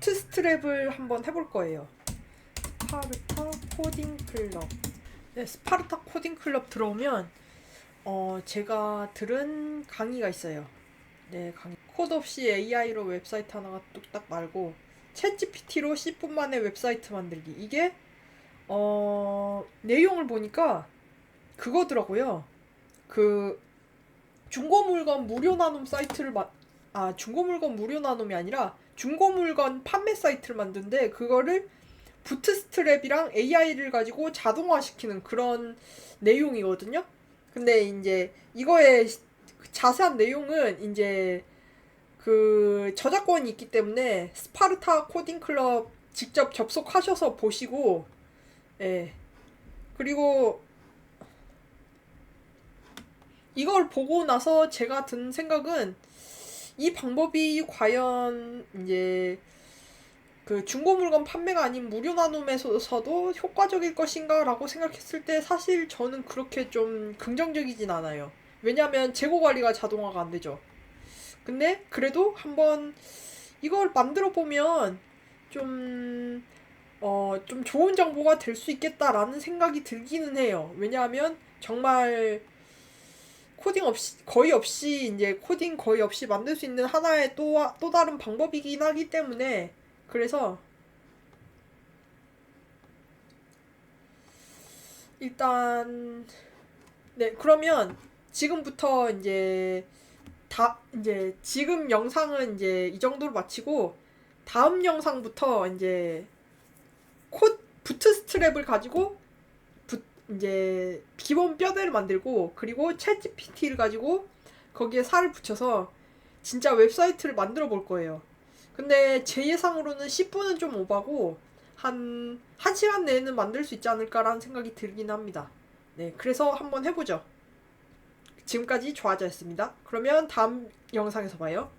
스트랩을 한번 해볼 거예요. 스파르타 코딩 클럽. 네, 스파르타 코딩 클럽 들어오면 어 제가 들은 강의가 있어요. 네, 강의. 코드 없이 AI로 웹사이트 하나가 뚝딱 말고 챗GPT로 10분 만에 웹사이트 만들기. 이게 어 내용을 보니까 그거더라고요. 그 중고 물건 무료 나눔 사이트를 마, 아 중고 물건 무료 나눔이 아니라 중고 물건 판매 사이트를 만드는데 그거를 부트스트랩이랑 AI를 가지고 자동화시키는 그런 내용이거든요. 근데 이제 이거의 시- 자세한 내용은 이제 그 저작권이 있기 때문에 스파르타 코딩 클럽 직접 접속하셔서 보시고 예. 그리고 이걸 보고 나서 제가 든 생각은 이 방법이 과연 이제 그 중고 물건 판매가 아닌 무료 나눔에서도 효과적일 것인가라고 생각했을 때 사실 저는 그렇게 좀 긍정적이진 않아요. 왜냐하면 재고 관리가 자동화가 안 되죠. 근데 그래도 한번 이걸 만들어 보면 좀 어, 좀 좋은 정보가 될 수 있겠다라는 생각이 들기는 해요. 왜냐하면 정말 코딩 없이 거의 없이 이제 코딩 거의 없이 만들 수 있는 하나의 또 또 다른 방법이긴 하기 때문에 그래서 일단 네 그러면 지금부터 이제 다 이제 지금 영상은 이제 이 정도로 마치고 다음 영상부터 이제 코 부트스트랩을 가지고 부, 이제 기본 뼈대를 만들고 그리고 챗GPT를 가지고 거기에 살을 붙여서 진짜 웹사이트를 만들어 볼 거예요. 근데 제 예상으로는 10분은 좀 오바고 한 1시간 내에는 만들 수 있지 않을까라는 생각이 들긴 합니다. 네, 그래서 한번 해보죠. 지금까지 조아자였습니다. 그러면 다음 영상에서 봐요.